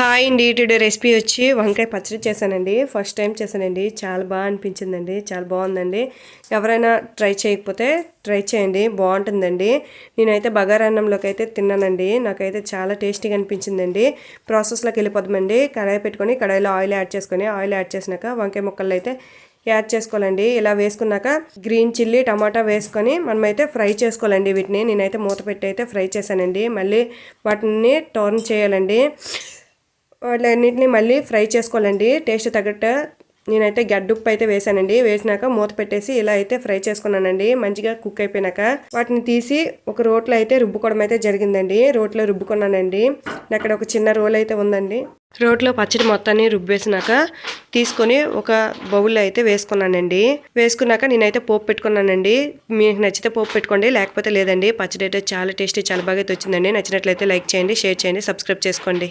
Hi అండి today recipe వచ్చి వంకాయ పచ్చడి చేశానండి. ఫస్ట్ టైం చేశానండి. చాలా బాగా అనిపించిందండి. చాలా బాగుందండి. ఎవరైనా ట్రై చేయకపోతే ట్రై చేయండి. బాగుంటుందండి. నేనైతే బగారన్నంలోకి అయితే తిన్నానండి. నాకైతే చాలా టేస్టీగా అనిపించిందండి. ప్రాసెస్లోకి వెళ్ళిపోదామండి. కడాయి పెట్టుకొని కడాయిలో ఆయిల్ యాడ్ చేసుకొని ఆయిల్ యాడ్ చేసినాక వంకాయ ముక్కలు అయితే యాడ్ చేసుకోవాలండి. ఇలా వేసుకున్నాక గ్రీన్ చిల్లీ టమాటా వేసుకొని మనమైతే ఫ్రై చేసుకోవాలండి వీటిని. నేనైతే మూత పెట్టి అయితే ఫ్రై చేశానండి. మళ్ళీ వాటిని టర్న్ చేయాలండి. వాటిలన్నింటినీ మళ్ళీ ఫ్రై చేసుకోవాలండి. టేస్ట్ తగ్గట్టు నేనైతే గడ్డుప్పు అయితే వేసానండి. వేసినాక మూత పెట్టేసి ఇలా అయితే ఫ్రై చేసుకున్నానండి. మంచిగా కుక్ అయిపోయినాక వాటిని తీసి ఒక రోట్లో అయితే రుబ్బుకోవడం అయితే జరిగిందండి. రోట్లో రుబ్బుకున్నానండి. అక్కడ ఒక చిన్న రోల్ అయితే ఉందండి. రోట్లో పచ్చడి మొత్తాన్ని రుబ్బేసినాక తీసుకొని ఒక బౌల్లో అయితే వేసుకున్నానండి. వేసుకున్నాక నేనైతే పోపు పెట్టుకున్నానండి. మీకు నచ్చితే పోపు పెట్టుకోండి. లేకపోతే లేదండి. పచ్చడి అయితే చాలా టేస్టీ చాలా బాగా అయితే వచ్చిందండి. నచ్చినట్లయితే లైక్ చేయండి షేర్ చేయండి సబ్స్క్రైబ్ చేసుకోండి.